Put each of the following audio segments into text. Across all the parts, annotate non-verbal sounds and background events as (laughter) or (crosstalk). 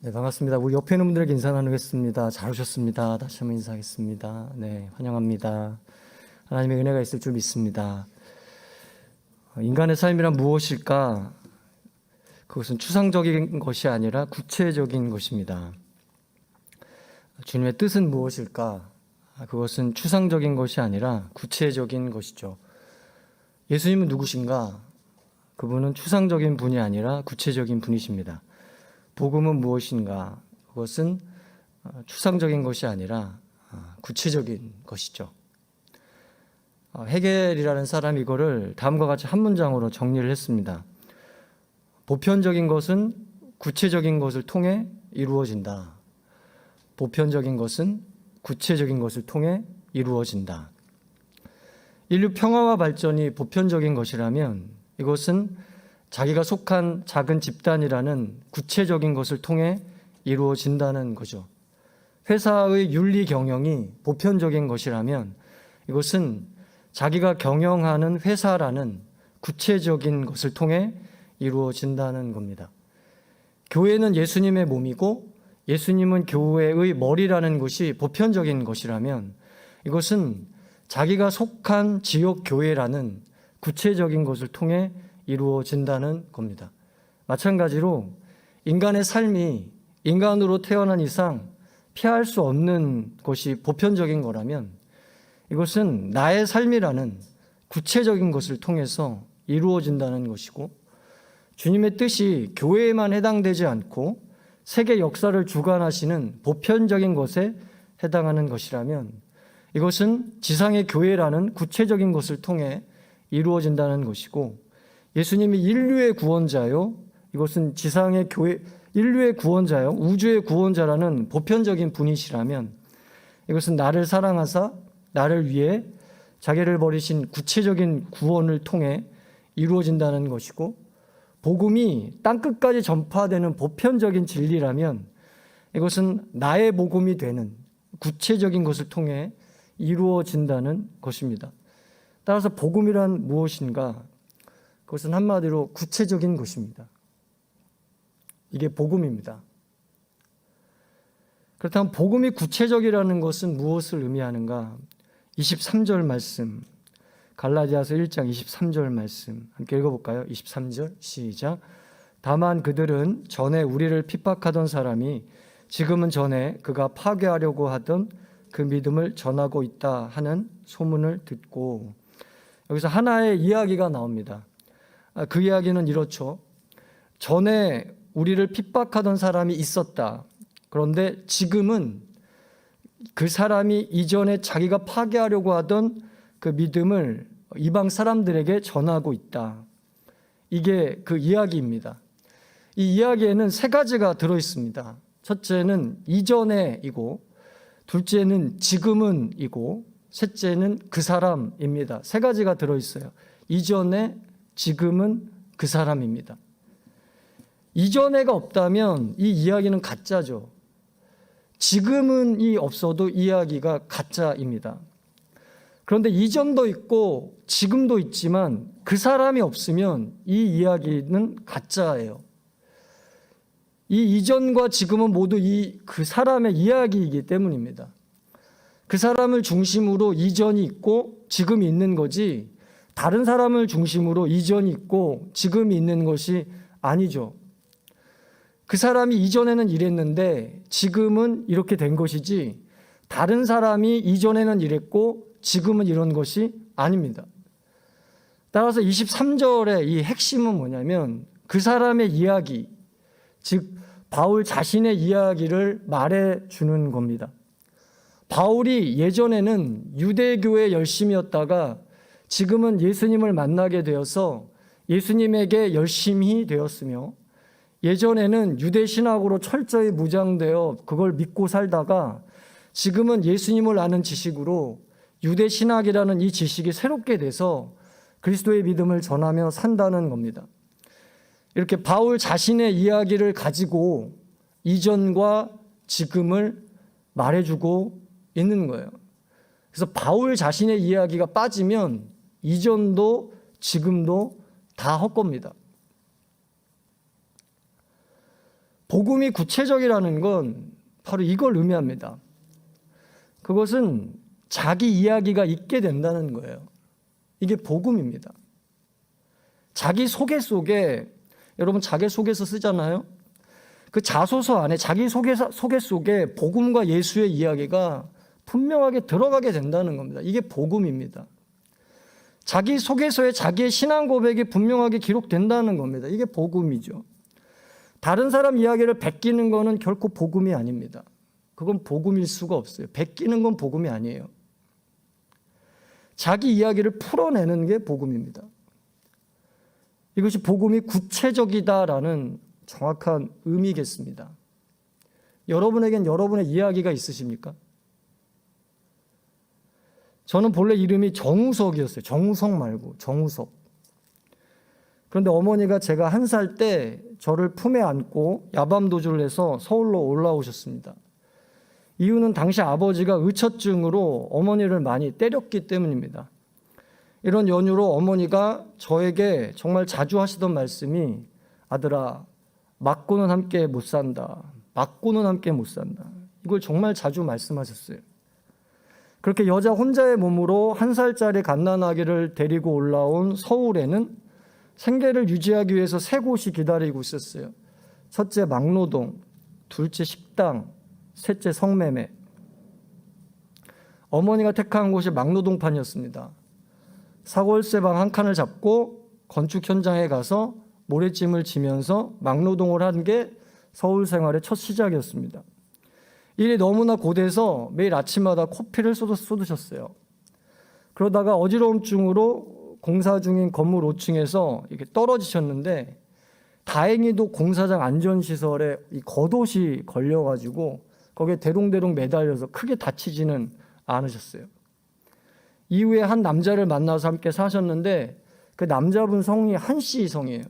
네, 반갑습니다. 우리 옆에 있는 분들에게 인사 나누겠습니다. 잘 오셨습니다. 다시 한번 인사하겠습니다. 네, 환영합니다. 하나님의 은혜가 있을 줄 믿습니다. 어, 인간의 삶이란 무엇일까? 그것은 추상적인 것이 아니라 구체적인 것입니다. 주님의 뜻은 무엇일까? 아, 그것은 추상적인 것이 아니라 구체적인 것이죠. 예수님은 누구신가? 그분은 추상적인 분이 아니라 구체적인 분이십니다. 복음은 무엇인가? 그것은 어, 추상적인 것이 아니라 어, 구체적인 것이죠. 어, 헤겔이라는 사람이 이거를 다음과 같이 한 문장으로 정리를 했습니다. 보편적인 것은 구체적인 것을 통해 이루어진다. 보편적인 것은 구체적인 것을 통해 이루어진다. 인류 평화와 발전이 보편적인 것이라면 이것은 자기가 속한 작은 집단이라는 구체적인 것을 통해 이루어진다는 거죠. 회사의 윤리 경영이 보편적인 것이라면 이것은 자기가 경영하는 회사라는 구체적인 것을 통해 이루어진다는 겁니다. 교회는 예수님의 몸이고 예수님은 교회의 머리라는 것이 보편적인 것이라면 이것은 자기가 속한 지역 교회라는 구체적인 것을 통해 이루어진다는 겁니다. 마찬가지로 인간의 삶이 인간으로 태어난 이상 피할 수 없는 것이 보편적인 거라면 이것은 나의 삶이라는 구체적인 것을 통해서 이루어진다는 것이고 주님의 뜻이 교회에만 해당되지 않고 세계 역사를 주관하시는 보편적인 것에 해당하는 것이라면 이것은 지상의 교회라는 구체적인 것을 통해 이루어진다는 것이고 예수님이 인류의 구원자요. 이것은 지상의 교회 인류의 구원자요. 우주의 구원자라는 보편적인 분이시라면 이것은 나를 사랑하사 나를 위해 자기를 버리신 구체적인 구원을 통해 이루어진다는 것이고 복음이 땅 끝까지 전파되는 보편적인 진리라면 이것은 나의 복음이 되는 구체적인 것을 통해 이루어진다는 것입니다. 따라서 복음이란 무엇인가? 그것은 한마디로 구체적인 것입니다. 이게 복음입니다. 그렇다면 복음이 구체적이라는 것은 무엇을 의미하는가? 23절 말씀, 갈라디아서 1장 23절 말씀 함께 읽어 볼까요? 23절 시작. 다만 그들은 전에 우리를 핍박하던 사람이 지금은 전에 그가 파괴하려고 하던 그 믿음을 전하고 있다 하는 소문을 듣고 여기서 하나의 이야기가 나옵니다. 아, 그 이야기는 이렇죠. 전에 우리를 핍박하던 사람이 있었다. 그런데 지금은 그 사람이 이전에 자기가 파괴하려고 하던 그 믿음을 이방 사람들에게 전하고 있다. 이게 그 이야기입니다. 이 이야기에는 세 가지가 들어 있습니다. 첫째는 이전에이고, 둘째는 지금은이고, 셋째는 그 사람입니다. 세 가지가 들어 있어요. 이전에, 지금은 그 사람입니다. 이전에가 없다면 이 이야기는 가짜죠. 지금은 이 없어도 이야기가 가짜입니다. 그런데 이전도 있고 지금도 있지만 그 사람이 없으면 이 이야기는 가짜예요. 이 이전과 지금은 모두 이 그 사람의 이야기이기 때문입니다. 그 사람을 중심으로 이전이 있고 지금이 있는 거지 다른 사람을 중심으로 이전이 있고 지금이 있는 것이 아니죠. 그 사람이 이전에는 이랬는데 지금은 이렇게 된 것이지 다른 사람이 이전에는 이랬고 지금은 이런 것이 아닙니다. 따라서 23절의 이 핵심은 뭐냐면 그 사람의 이야기, 즉 바울 자신의 이야기를 말해 주는 겁니다. 바울이 예전에는 유대교의 열심이었다가 지금은 예수님을 만나게 되어서 예수님에게 열심히 되었으며 예전에는 유대 신학으로 철저히 무장되어 그걸 믿고 살다가 지금은 예수님을 아는 지식으로 유대 신학이라는 이 지식이 새롭게 돼서 그리스도의 믿음을 전하며 산다는 겁니다. 이렇게 바울 자신의 이야기를 가지고 이전과 지금을 말해주고 있는 거예요. 그래서 바울 자신의 이야기가 빠지면 이전도 지금도 다 헛겁니다. 복음이 구체적이라는 건 바로 이걸 의미합니다. 그것은 자기 이야기가 있게 된다는 거예요. 이게 복음입니다. 자기 소개 속에 여러분 자기 소개서 쓰잖아요. 그 자소서 안에 자기 소개 소개 속에 복음과 예수의 이야기가 분명하게 들어가게 된다는 겁니다. 이게 복음입니다. 자기 소개서에 자기의 신앙 고백이 분명하게 기록된다는 겁니다. 이게 복음이죠. 다른 사람 이야기를 베끼는 거는 결코 복음이 아닙니다. 그건 복음일 수가 없어요. 베끼는 건 복음이 아니에요. 자기 이야기를 풀어내는 게 복음입니다. 이것이 복음이 구체적이다라는 정확한 의미겠습니다. 여러분에겐 여러분의 이야기가 있으십니까? 저는 본래 이름이 정우석이었어요. 정우석 말고 정우석. 그런데 어머니가 제가 한 살 때 저를 품에 안고 야밤 도주를 해서 서울로 올라오셨습니다. 이유는 당시 아버지가 의처증으로 어머니를 많이 때렸기 때문입니다. 이런 연유로 어머니가 저에게 정말 자주 하시던 말씀이 아들아 맞고는 함께 못 산다. 맞고는 함께 못 산다. 이걸 정말 자주 말씀하셨어요. 그렇게 여자 혼자의 몸으로 한 살짜리 갓난아기를 데리고 올라온 서울에는 생계를 유지하기 위해서 세 곳이 기다리고 있었어요. 첫째 막노동, 둘째 식당, 셋째 성매매. 어머니가 택한 곳이 막노동판이었습니다. 사골세 방 한 칸을 잡고 건축 현장에 가서 모래짐을 지면서 막노동을 한 게 서울 생활의 첫 시작이었습니다. 일이 너무나 고돼서 매일 아침마다 코피를 쏟으셨어요. 그러다가 어지러움증으로 공사 중인 건물 5층에서 이렇게 떨어지셨는데 다행히도 공사장 안전시설에 이 겉옷이 걸려가지고 거기에 대롱대롱 매달려서 크게 다치지는 않으셨어요. 이후에 한 남자를 만나서 함께 사셨는데 그 남자분 성이 한씨 성이에요.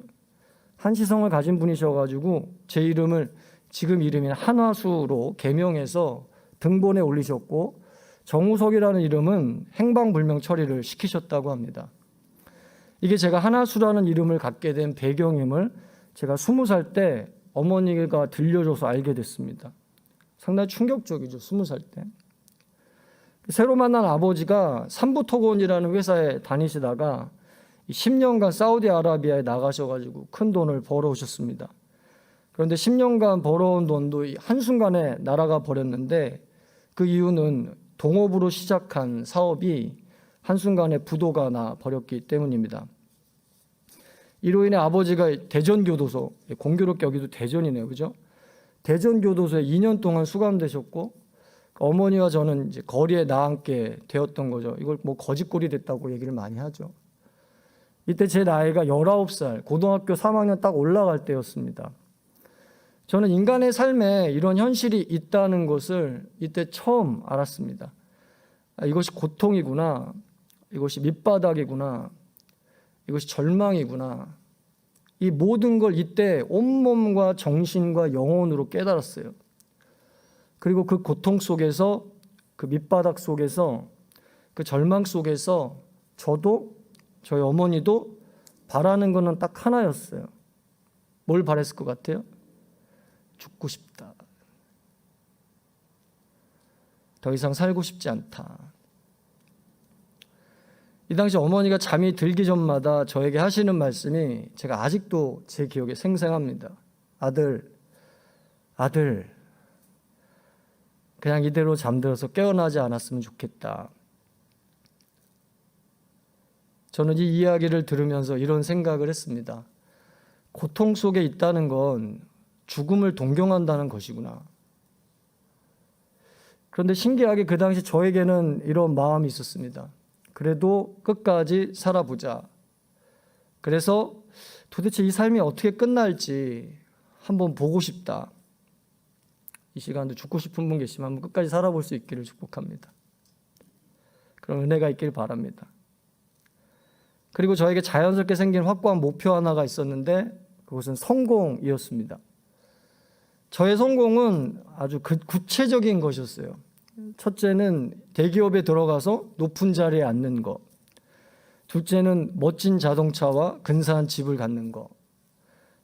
한씨 성을 가진 분이셔가지고 제 이름을 지금 이름인 한화수로 개명해서 등본에 올리셨고 정우석이라는 이름은 행방불명 처리를 시키셨다고 합니다. 이게 제가 한화수라는 이름을 갖게 된 배경임을 제가 스무 살 때 어머니가 들려줘서 알게 됐습니다. 상당히 충격적이죠, 스무 살 때. 새로 만난 아버지가 삼부토건이라는 회사에 다니시다가 10년간 사우디아라비아에 나가셔가지고 큰 돈을 벌어오셨습니다. 그런데 10년간 벌어온 돈도 한순간에 날아가 버렸는데 그 이유는 동업으로 시작한 사업이 한순간에 부도가 나 버렸기 때문입니다. 이로 인해 아버지가 대전교도소, 공교롭게 여기도 대전이네요. 그죠? 대전교도소에 2년 동안 수감되셨고 어머니와 저는 이제 거리에 나앉게 되었던 거죠. 이걸 뭐 거짓골이 됐다고 얘기를 많이 하죠. 이때 제 나이가 19살, 고등학교 3학년 딱 올라갈 때였습니다. 저는 인간의 삶에 이런 현실이 있다는 것을 이때 처음 알았습니다. 아, 이것이 고통이구나. 이것이 밑바닥이구나. 이것이 절망이구나. 이 모든 걸 이때 온몸과 정신과 영혼으로 깨달았어요. 그리고 그 고통 속에서 그 밑바닥 속에서 그 절망 속에서 저도 저희 어머니도 바라는 거는 딱 하나였어요. 뭘 바랬을 것 같아요? 죽고 싶다. 더 이상 살고 싶지 않다. 이 당시 어머니가 잠이 들기 전마다 저에게 하시는 말씀이 제가 아직도 제 기억에 생생합니다. 아들, 아들, 그냥 이대로 잠들어서 깨어나지 않았으면 좋겠다. 저는 이 이야기를 들으면서 이런 생각을 했습니다. 고통 속에 있다는 건 죽음을 동경한다는 것이구나. 그런데 신기하게 그 당시 저에게는 이런 마음이 있었습니다. 그래도 끝까지 살아보자. 그래서 도대체 이 삶이 어떻게 끝날지 한번 보고 싶다. 이 시간도 죽고 싶은 분 계시면 한번 끝까지 살아볼 수 있기를 축복합니다. 그런 은혜가 있길 바랍니다. 그리고 저에게 자연스럽게 생긴 확고한 목표 하나가 있었는데 그것은 성공이었습니다. 저의 성공은 아주 그 구체적인 것이었어요. 첫째는 대기업에 들어가서 높은 자리에 앉는 것. 둘째는 멋진 자동차와 근사한 집을 갖는 것.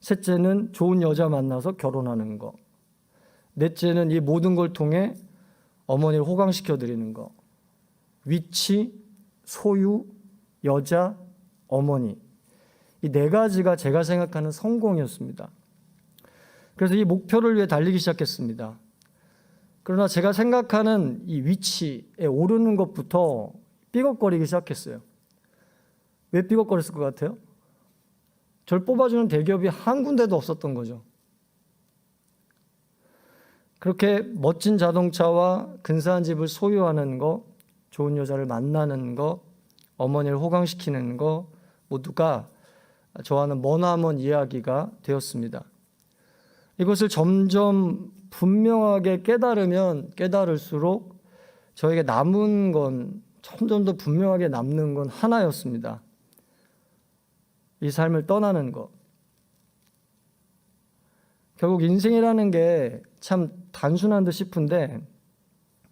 셋째는 좋은 여자 만나서 결혼하는 거. 넷째는 이 모든 걸 통해 어머니를 호강시켜 드리는 거. 위치, 소유, 여자, 어머니. 이 네 가지가 제가 생각하는 성공이었습니다. 그래서 이 목표를 위해 달리기 시작했습니다. 그러나 제가 생각하는 이 위치에 오르는 것부터 삐걱거리기 시작했어요. 왜 삐걱거렸을 것 같아요? 절 뽑아주는 대기업이 한 군데도 없었던 거죠. 그렇게 멋진 자동차와 근사한 집을 소유하는 거, 좋은 여자를 만나는 거, 어머니를 호강시키는 거 모두가 저와는 머나먼 이야기가 되었습니다. 이것을 점점 분명하게 깨달으면 깨달을수록 저에게 남은 건 점점 더 분명하게 남는 건 하나였습니다. 이 삶을 떠나는 것. 결국 인생이라는 게 참 단순한 듯 싶은데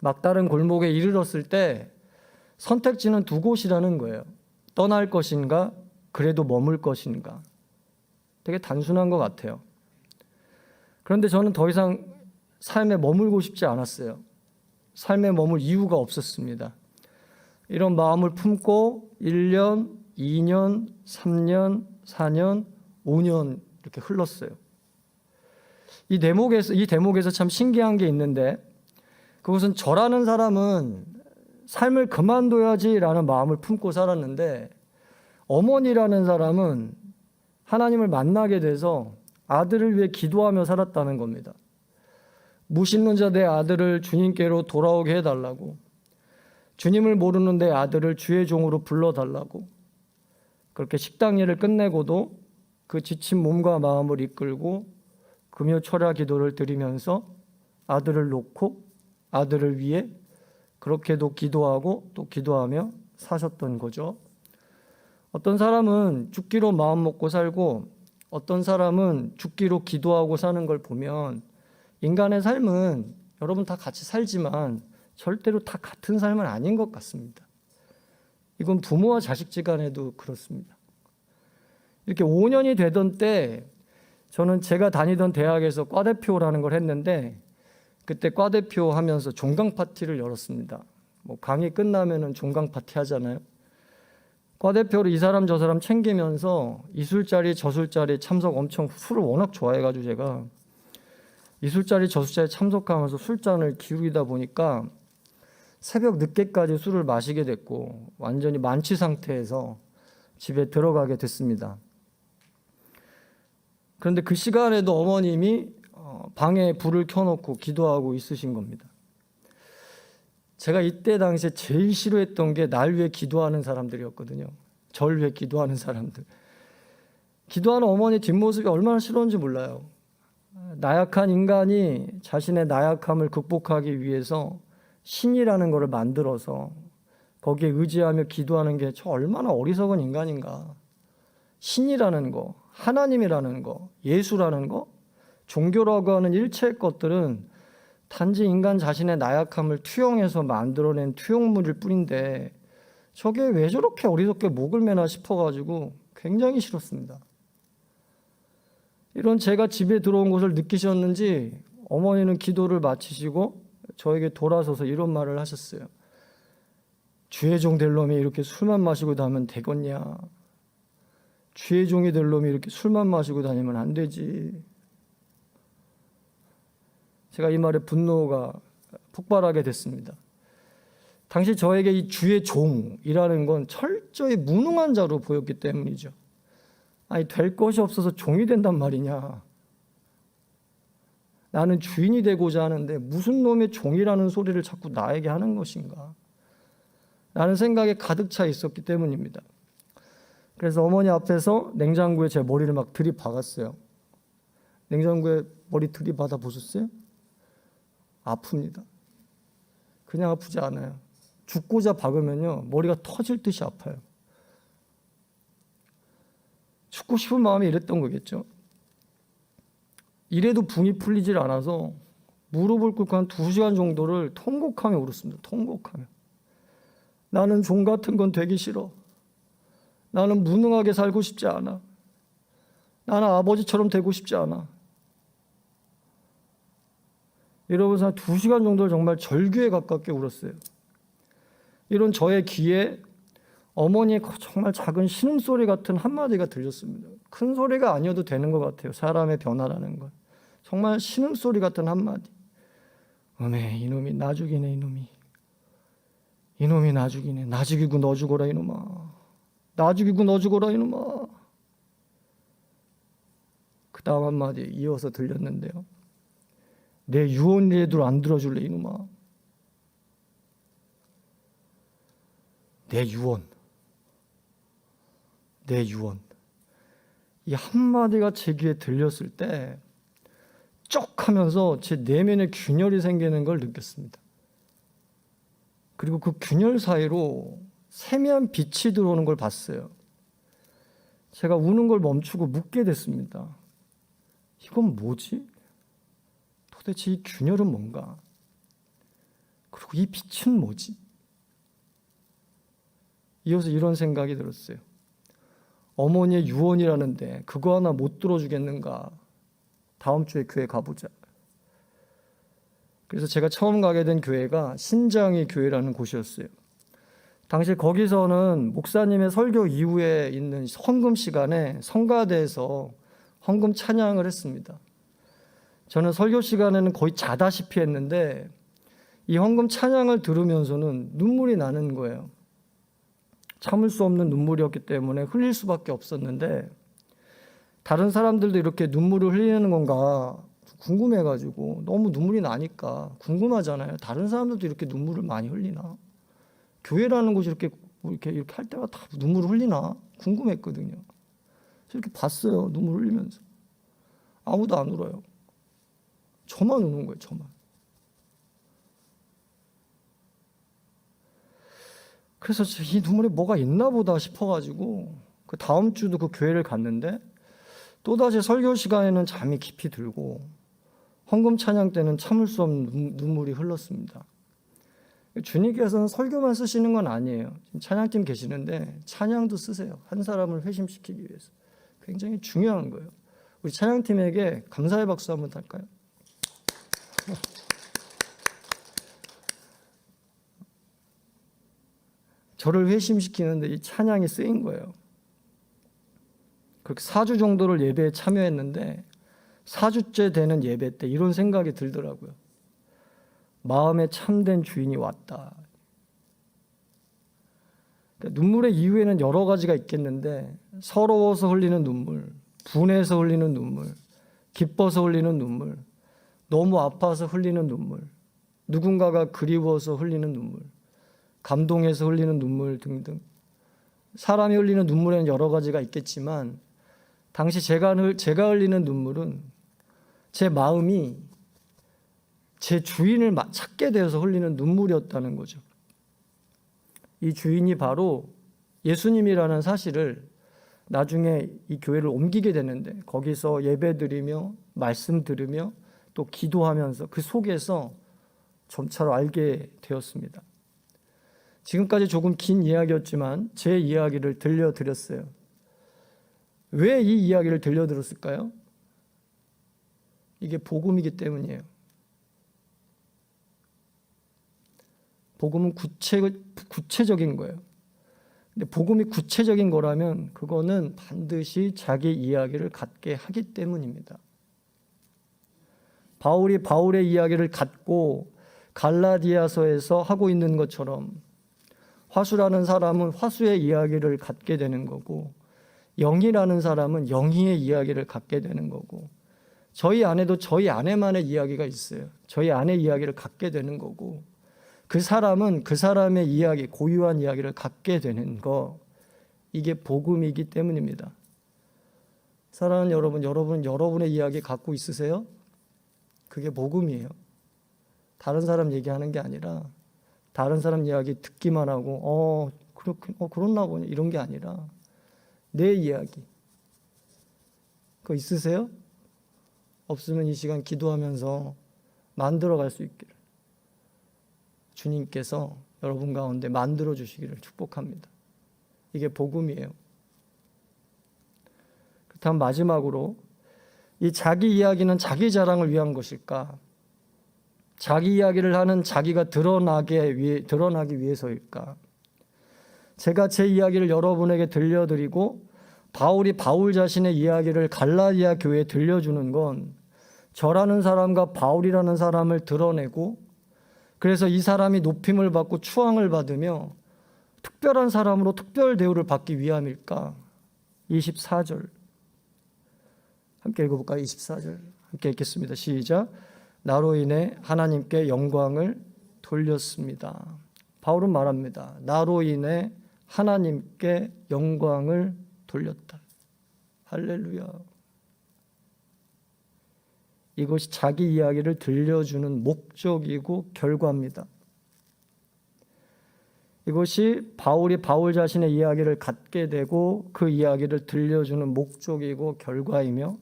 막다른 골목에 이르렀을 때 선택지는 두 곳이라는 거예요. 떠날 것인가, 그래도 머물 것인가. 되게 단순한 것 같아요. 그런데 저는 더 이상 삶에 머물고 싶지 않았어요. 삶에 머물 이유가 없었습니다. 이런 마음을 품고 1년, 2년, 3년, 4년, 5년 이렇게 흘렀어요. 이 대목에서 이 대목에서 참 신기한 게 있는데 그것은 저라는 사람은 삶을 그만둬야지라는 마음을 품고 살았는데 어머니라는 사람은 하나님을 만나게 돼서 아들을 위해 기도하며 살았다는 겁니다. 무신론 자 내 아들을 주님께로 돌아오게 해달라고 주님을 모르는 내 아들을 주의 종으로 불러달라고 그렇게 식당 일을 끝내고도 그 지친 몸과 마음을 이끌고 금요 철야 기도를 드리면서 아들을 놓고 아들을 위해 그렇게도 기도하고 또 기도하며 사셨던 거죠. 어떤 사람은 죽기로 마음 먹고 살고 어떤 사람은 죽기로 기도하고 사는 걸 보면 인간의 삶은 여러분 다 같이 살지만 절대로 다 같은 삶은 아닌 것 같습니다. 이건 부모와 자식지 간에도 그렇습니다. 이렇게 5년이 되던 때 저는 제가 다니던 대학에서 과대표라는 걸 했는데 그때 과대표 하면서 종강 파티를 열었습니다. 뭐 강의 끝나면은 종강 파티 하잖아요. 과대표로 이 사람 저 사람 챙기면서 이 술자리 저 술자리 참석 엄청 술을 워낙 좋아해가지고 제가 이 술자리 저 술자리 참석하면서 술잔을 기울이다 보니까 새벽 늦게까지 술을 마시게 됐고 완전히 만취 상태에서 집에 들어가게 됐습니다. 그런데 그 시간에도 어머님이 어, 방에 불을 켜놓고 기도하고 있으신 겁니다. 제가 이때 당시에 제일 싫어했던 게 날 위해 기도하는 사람들이었거든요. 절 위해 기도하는 사람들. 기도하는 어머니 뒷모습이 얼마나 싫었는지 몰라요. 나약한 인간이 자신의 나약함을 극복하기 위해서 신이라는 것을 만들어서 거기에 의지하며 기도하는 게 저 얼마나 어리석은 인간인가. 신이라는 거, 하나님이라는 거, 예수라는 거, 종교라고 하는 일체의 것들은 단지 인간 자신의 나약함을 투영해서 만들어낸 투영물일 뿐인데 저게 왜 저렇게 어리석게 목을 매나 싶어가지고 굉장히 싫었습니다. 이런 제가 집에 들어온 것을 느끼셨는지 어머니는 기도를 마치시고 저에게 돌아서서 이런 말을 하셨어요. 주의 종될 놈이 이렇게 술만 마시고 다니면 되겠냐? 주의 종이 될 놈이 이렇게 술만 마시고 다니면 안 되지. 제가 이 말에 분노가 폭발하게 됐습니다. 당시 저에게 이 주의 종이라는 건 철저히 무능한 자로 보였기 때문이죠. 아니, 될 것이 없어서 종이 된단 말이냐. 나는 주인이 되고자 하는데 무슨 놈의 종이라는 소리를 자꾸 나에게 하는 것인가. 라는 생각에 가득 차 있었기 때문입니다. 그래서 어머니 앞에서 냉장고에 제 머리를 막 들이박았어요. 냉장고에 머리 들이받아 보셨어요? 아픕니다. 그냥 아프지 않아요. 죽고자 박으면요 머리가 터질 듯이 아파요. 죽고 싶은 마음이 이랬던 거겠죠. 이래도 붕이 풀리질 않아서 무릎을 꿇고 한 두 시간 정도를 통곡하며 울었습니다. 통곡하며. 나는 종 같은 건 되기 싫어. 나는 무능하게 살고 싶지 않아. 나는 아버지처럼 되고 싶지 않아. 이러면서 한두 시간 정도를 정말 절규에 가깝게 울었어요. 이런 저의 귀에 어머니의 그 정말 작은 신음소리 같은 한마디가 들렸습니다. 큰 소리가 아니어도 되는 것 같아요. 사람의 변화라는 건. 정말 신음소리 같은 한마디. 어메 이놈이 나 죽이네 이놈이. 이놈이 나 죽이네. 나 죽이고 너 죽어라 이놈아. 나 죽이고 너 죽어라 이놈아. 그 다음 한마디 이어서 들렸는데요. 내 유언이라도 안 들어줄래 이놈아. 내 유언. 내 유언. 이 한마디가 제 귀에 들렸을 때 쩍 하면서 제 내면에 균열이 생기는 걸 느꼈습니다. 그리고 그 균열 사이로 세미한 빛이 들어오는 걸 봤어요. 제가 우는 걸 멈추고 묻게 됐습니다. 이건 뭐지? 도대체 이 균열은 뭔가? 그리고 이 빛은 뭐지? 이어서 이런 생각이 들었어요. 어머니의 유언이라는데 그거 하나 못 들어주겠는가? 다음 주에 교회 가보자. 그래서 제가 처음 가게 된 교회가 신장이 교회라는 곳이었어요. 당시 거기서는 목사님의 설교 이후에 있는 헌금 시간에 성가대에서 헌금 찬양을 했습니다. 저는 설교 시간에는 거의 자다시피 했는데 이 헌금 찬양을 들으면서는 눈물이 나는 거예요. 참을 수 없는 눈물이었기 때문에 흘릴 수밖에 없었는데 다른 사람들도 이렇게 눈물을 흘리는 건가 궁금해가지고 너무 눈물이 나니까 궁금하잖아요. 다른 사람들도 이렇게 눈물을 많이 흘리나? 교회라는 곳이 이렇게 뭐 이렇게 이렇게 할 때마다 다 눈물을 흘리나? 궁금했거든요. 이렇게 봤어요. 눈물 흘리면서 아무도 안 울어요. 저만 우는 거예요. 저만. 그래서 이 눈물에 뭐가 있나 보다 싶어가지고 그 다음 주도 그 교회를 갔는데 또다시 설교 시간에는 잠이 깊이 들고 헌금 찬양 때는 참을 수 없는 눈- 눈물이 흘렀습니다. 주님께서는 설교만 쓰시는 건 아니에요. 찬양팀 계시는데 찬양도 쓰세요. 한 사람을 회심시키기 위해서. 굉장히 중요한 거예요. 우리 찬양팀에게 감사의 박수 한번 달까요? (laughs) 저를 회심시키는데 이 찬양이 쓰인 거예요. 그렇게 4주 정도를 예배에 참여했는데 4주째 되는 예배 때 이런 생각이 들더라고요. 마음에 참된 주인이 왔다. 그러니까 눈물의 이유에는 여러 가지가 있겠는데 서러워서 흘리는 눈물, 분해서 흘리는 눈물, 기뻐서 흘리는 눈물, 너무 아파서 흘리는 눈물, 누군가가 그리워서 흘리는 눈물, 감동해서 흘리는 눈물 등등. 사람이 흘리는 눈물에는 여러 가지가 있겠지만 당시 제가, 흘- 제가 흘리는 눈물은 제 마음이 제 주인을 마- 찾게 되어서 흘리는 눈물이었다는 거죠. 이 주인이 바로 예수님이라는 사실을 나중에 이 교회를 옮기게 되는데 거기서 예배 드리며 말씀 들으며 또 기도하면서 그 속에서 점차로 알게 되었습니다. 지금까지 조금 긴 이야기였지만 제 이야기를 들려드렸어요. 왜 이 이야기를 들려드렸을까요? 이게 복음이기 때문이에요. 복음은 구체, 구체적인 거예요. 근데 복음이 구체적인 거라면 그거는 반드시 자기 이야기를 갖게 하기 때문입니다. 바울이 바울의 이야기를 갖고 갈라디아서에서 하고 있는 것처럼 화수라는 사람은 화수의 이야기를 갖게 되는 거고 영이라는 사람은 영희의 이야기를 갖게 되는 거고 저희 안에도 저희 아내만의 이야기가 있어요. 저희 아내 이야기를 갖게 되는 거고 그 사람은 그 사람의 이야기, 고유한 이야기를 갖게 되는 거 이게 복음이기 때문입니다. 사랑하는 여러분, 여러분 여러분의 이야기 갖고 있으세요? 그게 복음이에요. 다른 사람 얘기하는 게 아니라 다른 사람 이야기 듣기만 하고 어 그렇군 어 그렇나 보네 이런 게 아니라 내 이야기 그거 있으세요? 없으면 이 시간 기도하면서 만들어 갈 수 있기를 주님께서 여러분 가운데 만들어 주시기를 축복합니다. 이게 복음이에요. 다음 마지막으로 이 자기 이야기는 자기 자랑을 위한 것일까? 자기 이야기를 하는 자기가 드러나게 위해, 드러나기 위해서일까? 제가 제 이야기를 여러분에게 들려드리고 바울이 바울 자신의 이야기를 갈라디아 교회에 들려주는 건 저라는 사람과 바울이라는 사람을 드러내고 그래서 이 사람이 높임을 받고 추앙을 받으며 특별한 사람으로 특별 대우를 받기 위함일까? 24절. 함께 읽어볼까요? 24절. 함께 읽겠습니다. 시작. 나로 인해 하나님께 영광을 돌렸습니다. 바울은 말합니다. 나로 인해 하나님께 영광을 돌렸다. 할렐루야. 이것이 자기 이야기를 들려주는 목적이고 결과입니다. 이것이 바울이 바울 자신의 이야기를 갖게 되고 그 이야기를 들려주는 목적이고 결과이며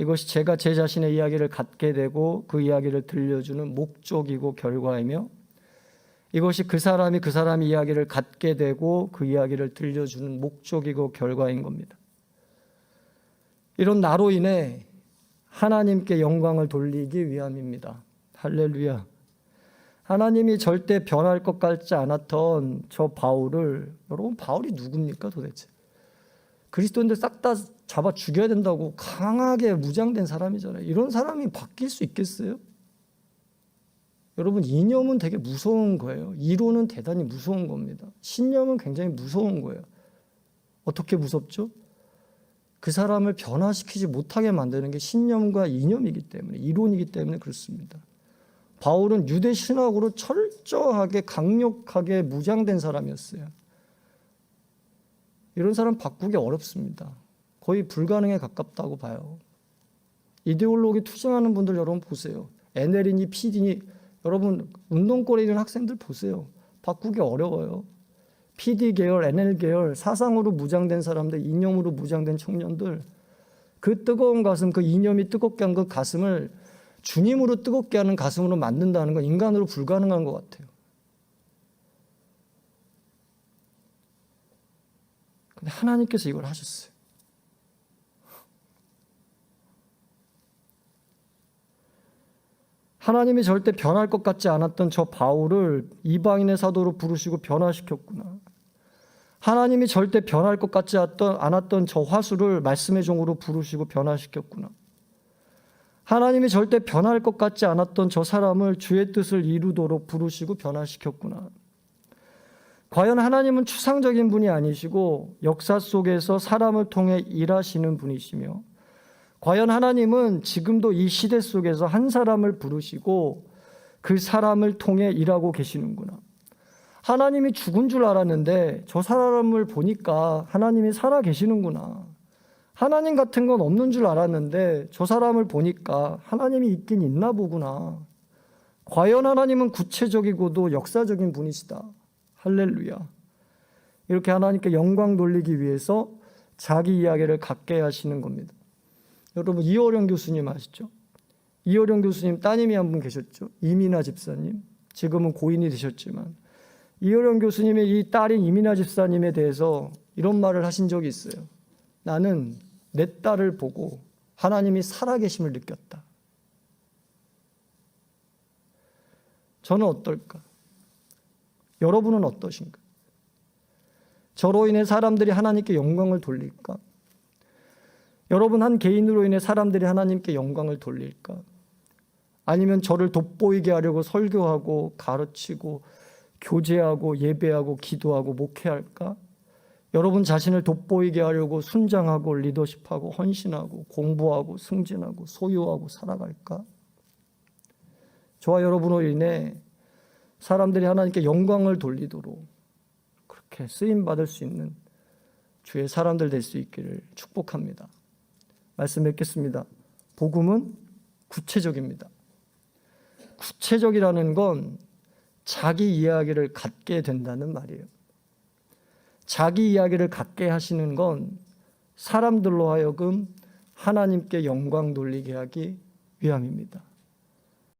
이것이 제가 제 자신의 이야기를 갖게 되고 그 이야기를 들려주는 목적이고 결과이며 이것이 그 사람이 그 사람의 이야기를 갖게 되고 그 이야기를 들려주는 목적이고 결과인 겁니다. 이런 나로 인해 하나님께 영광을 돌리기 위함입니다. 할렐루야. 하나님이 절대 변할 것 같지 않았던 저 바울을 여러분 바울이 누굽니까 도대체? 그리스도인들 싹 다 잡아 죽여야 된다고 강하게 무장된 사람이잖아요. 이런 사람이 바뀔 수 있겠어요? 여러분 이념은 되게 무서운 거예요. 이론은 대단히 무서운 겁니다. 신념은 굉장히 무서운 거예요. 어떻게 무섭죠? 그 사람을 변화시키지 못하게 만드는 게 신념과 이념이기 때문에 이론이기 때문에 그렇습니다. 바울은 유대 신학으로 철저하게 강력하게 무장된 사람이었어요. 이런 사람 바꾸기 어렵습니다. 거의 불가능에 가깝다고 봐요. 이데올로기 투쟁하는 분들 여러분 보세요. NL이니 PD니 여러분 운동권에 있는 학생들 보세요. 바꾸기 어려워요. PD 계열, NL 계열 사상으로 무장된 사람들, 이념으로 무장된 청년들 그 뜨거운 가슴, 그 이념이 뜨겁게 한 그 가슴을 주님으로 뜨겁게 하는 가슴으로 만든다는 건 인간으로 불가능한 것 같아요. 근데 하나님께서 이걸 하셨어요. 하나님이 절대 변할 것 같지 않았던 저 바울을 이방인의 사도로 부르시고 변화시켰구나. 하나님이 절대 변할 것 같지 않았던 저 화수를 말씀의 종으로 부르시고 변화시켰구나. 하나님이 절대 변할 것 같지 않았던 저 사람을 주의 뜻을 이루도록 부르시고 변화시켰구나. 과연 하나님은 추상적인 분이 아니시고 역사 속에서 사람을 통해 일하시는 분이시며 과연 하나님은 지금도 이 시대 속에서 한 사람을 부르시고 그 사람을 통해 일하고 계시는구나. 하나님이 죽은 줄 알았는데 저 사람을 보니까 하나님이 살아 계시는구나. 하나님 같은 건 없는 줄 알았는데 저 사람을 보니까 하나님이 있긴 있나 보구나. 과연 하나님은 구체적이고도 역사적인 분이시다. 할렐루야. 이렇게 하나님께 영광 돌리기 위해서 자기 이야기를 갖게 하시는 겁니다. 여러분 이호령 교수님 아시죠? 이호령 교수님 따님이 한 분 계셨죠? 이민아 집사님. 지금은 고인이 되셨지만 이호령 교수님의 이 딸인 이민아 집사님에 대해서 이런 말을 하신 적이 있어요. 나는 내 딸을 보고 하나님이 살아계심을 느꼈다. 저는 어떨까? 여러분은 어떠신가? 저로 인해 사람들이 하나님께 영광을 돌릴까? 여러분 한 개인으로 인해 사람들이 하나님께 영광을 돌릴까? 아니면 저를 돋보이게 하려고 설교하고 가르치고 교제하고 예배하고 기도하고 목회할까? 여러분 자신을 돋보이게 하려고 순장하고 리더십하고 헌신하고 공부하고 승진하고 소유하고 살아갈까? 저와 여러분으로 인해 사람들이 하나님께 영광을 돌리도록 그렇게 쓰임 받을 수 있는 주의 사람들 될 수 있기를 축복합니다. 말씀 뵙겠습니다. 복음은 구체적입니다. 구체적이라는 건 자기 이야기를 갖게 된다는 말이에요. 자기 이야기를 갖게 하시는 건 사람들로 하여금 하나님께 영광 돌리게 하기 위함입니다.